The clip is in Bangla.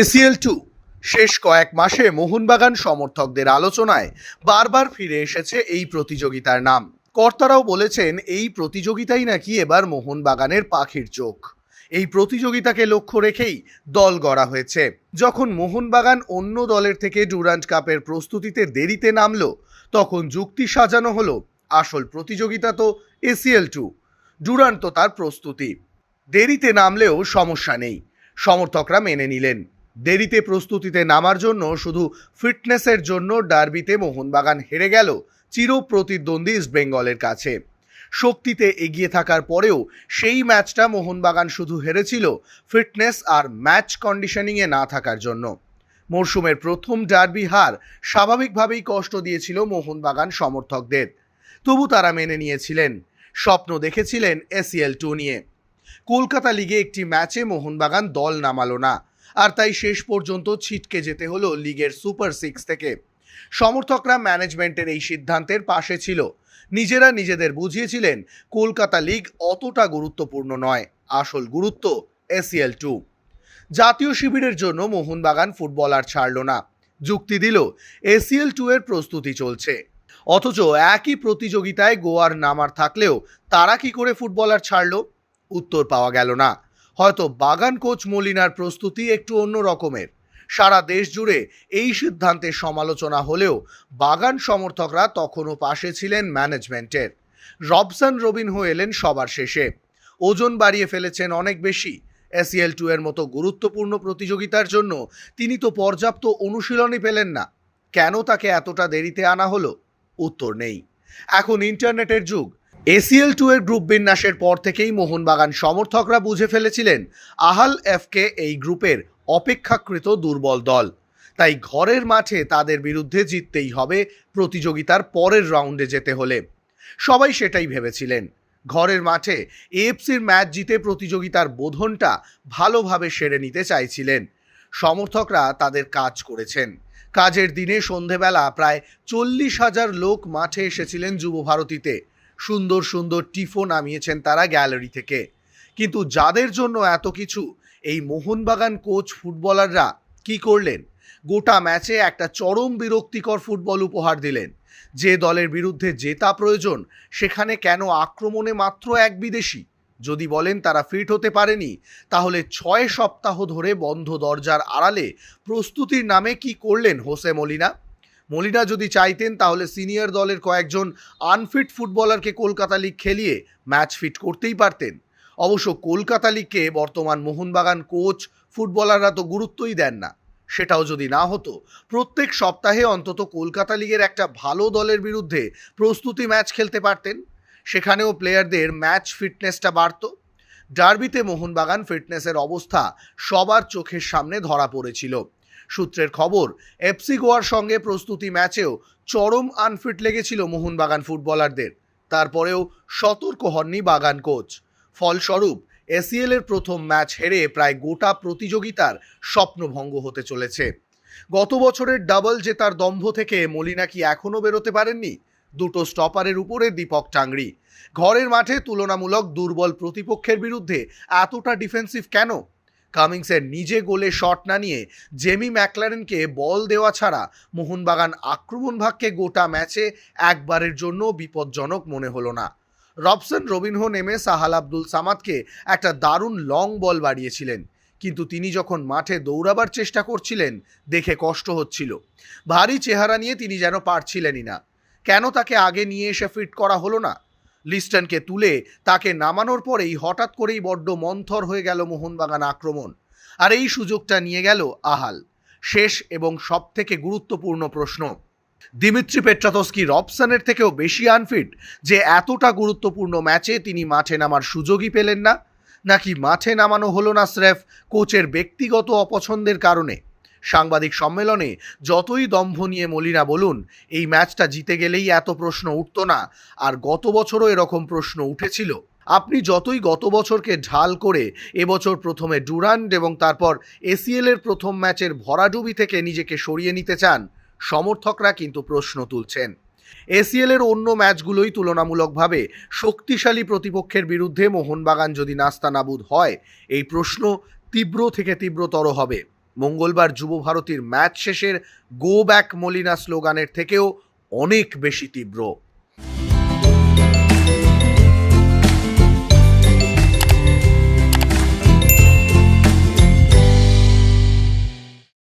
এসিএল টু শেষ কয়েক মাসে মোহনবাগান সমর্থকদের আলোচনায় বারবার ফিরে এসেছে এই প্রতিযোগিতার নাম। কর্তারাও বলেছেন, এই প্রতিযোগিতাই নাকি এবার মোহনবাগানের পাখির চোখ। এই প্রতিযোগিতাকে লক্ষ্য রেখেই দল গড়া হয়েছে। যখন মোহনবাগান অন্য দলের থেকে ডুরান্ট কাপের প্রস্তুতিতে দেরিতে নামলো, তখন যুক্তি সাজানো হলো, আসল প্রতিযোগিতা তো এসিএল টু, ডুরান্ট তো তার প্রস্তুতি। দেরিতে নামলেও সমস্যা নেই, সমর্থকরা মেনে নিলেন। দেরিতে প্রস্তুতিতে নামার জন্য শুধু ফিটনেসের জন্য ডার্বিতে মোহনবাগান হেরে গেল চির প্রতিদ্বন্দ্বী ইস্টবেঙ্গলের কাছে। শক্তিতে এগিয়ে থাকার পরেও সেই ম্যাচটা মোহনবাগান শুধু হেরেছিল ফিটনেস আর ম্যাচ কন্ডিশনিংয়ে না থাকার জন্য। মরশুমের প্রথম ডার্বি হার স্বাভাবিকভাবেই কষ্ট দিয়েছিল মোহনবাগান সমর্থকদের। তবু তারা মেনে নিয়েছিলেন, স্বপ্ন দেখেছিলেন এসিএল টু নিয়ে। কলকাতা লিগে একটি ম্যাচে মোহনবাগান দল নামালো না। আর তাই শেষ পর্যন্ত ছিটকে যেতে হলো লিগের সুপার সিক্স থেকে। সমর্থকরা ম্যানেজমেন্টের এই সিদ্ধান্তের পাশে ছিল। নিজেরা নিজেদের বুঝিয়েছিলেন, কলকাতা লিগ অতটা গুরুত্বপূর্ণ নয়, আসল গুরুত্ব এসিএল টু। জাতীয় শিবিরের জন্য মোহনবাগান ফুটবলার ছাড়ল না। যুক্তি দিল, এসিএল টু এর প্রস্তুতি চলছে। অথচ একই প্রতিযোগিতায় গোয়ার নামার থাকলেও তারা কি করে ফুটবলার ছাড়ল? উত্তর পাওয়া গেল না। হয়তো বাগান কোচ মলিনার প্রস্তুতি একটু অন্য রকমের। সারা দেশ জুড়ে এই সিদ্ধান্তের সমালোচনা হলেও বাগান সমর্থকরা তখনও পাশে ছিলেন ম্যানেজমেন্টের। রবসান রবিন হয়ে এলেন সবার শেষে। ওজন বাড়িয়ে ফেলেছেন অনেক বেশি। এসিএল টু এর মতো গুরুত্বপূর্ণ প্রতিযোগিতার জন্য তিনি তো পর্যাপ্ত অনুশীলনই পেলেন না। কেন তাকে এতটা দেরিতে আনা হলো? উত্তর নেই। এখন ইন্টারনেটের যুগ। এসিএল টু এর গ্রুপ বিন্যাসের পর থেকেই মোহনবাগান সমর্থকরা বুঝে ফেলেছিলেন আহাল এফকে এই গ্রুপের অপেক্ষাকৃত দুর্বল দল। তাই ঘরের মাঠে তাদের বিরুদ্ধে জিততেই হবে প্রতিযোগিতার পরের রাউন্ডে যেতে হলে। সবাই সেটাই ভেবেছিলেন। ঘরের মাঠে এএফসির ম্যাচ জিতে প্রতিযোগিতার বোধনটা ভালোভাবে সেরে নিতে চাইছিলেন। সমর্থকরা তাদের কাজ করেছেন। কাজের দিনে সন্ধেবেলা প্রায় চল্লিশ হাজার লোক মাঠে এসেছিলেন যুব ভারতীতে সুন্দর সুন্দর টিফো নামিয়েছেন তারা গ্যালারি থেকে। কিন্তু যাদের জন্য এত কিছু, এই মোহনবাগান কোচ ফুটবলাররা কি করলেন? গোটা ম্যাচে একটা চরম বিরক্তিকর ফুটবল উপহার দিলেন। যে দলের বিরুদ্ধে জেতা প্রয়োজন, সেখানে কেন আক্রমণে মাত্র এক বিদেশি? যদি বলেন তারা ফিট হতে পারেনি, তাহলে ছয় সপ্তাহ ধরে বন্ধ দরজার আড়ালে প্রস্তুতির নামে কি করলেন হোসে মলিনা? মলিনা যদি চাইতেন, তাহলে সিনিয়র দলের কয়েকজন আনফিট ফুটবলারকে কলকাতা লিগ খেলিয়ে ম্যাচ ফিট করতেই পারতেন। অবশ্য কলকাতা লিগকে বর্তমান মোহনবাগান কোচ ফুটবলাররা তো গুরুত্বই দেন না। সেটাও যদি না হতো, প্রত্যেক সপ্তাহে অন্তত কলকাতা লিগের একটা ভালো দলের বিরুদ্ধে প্রস্তুতি ম্যাচ খেলতে পারতেন। সেখানেও প্লেয়ারদের ম্যাচ ফিটনেসটা বাড়তো। ডার্বিতে মোহনবাগান ফিটনেসের অবস্থা সবার চোখের সামনে ধরা পড়েছিল। সূত্রের খবর। এফসি গোয়ার সঙ্গে প্রস্তুতি ম্যাচেও চরম আনফিট লেগেছিল মোহনবাগান ফুটবলারদের। তারপরেও সতর্ক হননি বাগান কোচ। ফলস্বরূপ এসিএল এর প্রথম ম্যাচ হেরে প্রায় গোটা প্রতিযোগিতার স্বপ্নভঙ্গ হতে চলেছে। গত বছরের ডাবল জেতার দম্ভ থেকে মলিনা কি এখনও বেরোতে পারেননি? দুটো স্টপারের উপরে দীপক টাংরি। ঘরের মাঠে তুলনামূলক দুর্বল প্রতিপক্ষের বিরুদ্ধে এতটা ডিফেন্সিভ কেন? কামিংসের নিজে গোলে শট না নিয়ে জেমি ম্যাকলারেনকে বল দেওয়া ছাড়া মোহনবাগান আক্রমণ ভাগকে গোটা ম্যাচে একবারের জন্য বিপজ্জনক মনে হলো না। রবসন, রবিনহো নেমে সাহাল আব্দুল সামাদকে একটা দারুণ লং বল বাড়িয়েছিলেন। কিন্তু তিনি যখন মাঠে দৌড়াবার চেষ্টা করছিলেন, দেখে কষ্ট হচ্ছিল। ভারী চেহারা নিয়ে তিনি যেন পারছিলেনই না। কেন তাকে আগে নিয়ে এসে ফিট করা হলো না? লিস্টনকে তুলে তাকে নামানোর পরেই হঠাৎ করেই বড্ড মন্থর হয়ে গেল মোহনবাগান আক্রমণ। আর এই সুযোগটা নিয়ে গেল আহাল। শেষ এবং সব থেকে গুরুত্বপূর্ণ প্রশ্ন। দিমিত্রি পেট্রাতস্কি রবসানের থেকেও বেশি আনফিট যে এতটা গুরুত্বপূর্ণ ম্যাচে তিনি মাঠে নামার সুযোগই পেলেন না, নাকি মাঠে নামানো হলো না স্রেফ কোচের ব্যক্তিগত অপছন্দের কারণে? সাংবাদিক সম্মেলনে যতই দম্ভ নিয়ে মলিনা বলুন, এই ম্যাচটা জিতে গেলেই এত প্রশ্ন উঠত না। আর গত বছরও এরকম প্রশ্ন উঠেছিল। আপনি যতই গত বছরকে ঢাল করে এবছর প্রথমে ডুরান্ড এবং তারপর এসিএল এর প্রথম ম্যাচের ভরাডুবি থেকে নিজেকে সরিয়ে নিতে চান, সমর্থকরা কিন্তু প্রশ্ন তুলছেন। এসিএল এর অন্য ম্যাচগুলোই তুলনামূলকভাবে শক্তিশালী প্রতিপক্ষের বিরুদ্ধে মোহনবাগান যদি নাস্তানাবুদ হয়, এই প্রশ্ন তীব্র থেকে তীব্রতর হবে। মঙ্গলবার যুবভারতীর ম্যাচ শেষের গো ব্যাক মলিনা স্লোগানের থেকেও অনেক বেশি তীব্র।